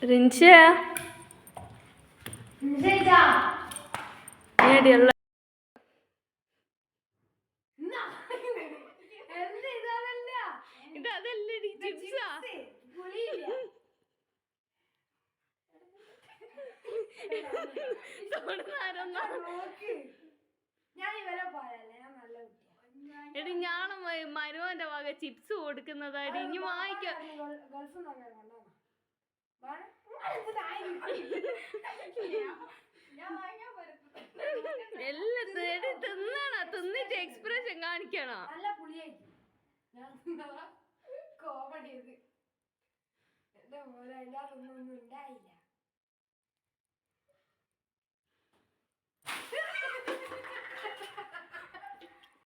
人气你你也得了 ഞാൻ ഞാൻ എടി ഞാണ് മരുവന്റെ വക ചിപ്സ് കൊടുക്കുന്നതായിട്ട് ഇനി വാങ്ങിക്ക. എല്ലാം തേടി തിന്നണ? തിന്നിട്ട് എക്സ്പ്രഷൻ കാണിക്കണോ? ഞാൻ കോമഡി ഇത്. എന്റെ മോനെ അതിന്റെ അകത്തൊന്നും ഉണ്ടായില്ല.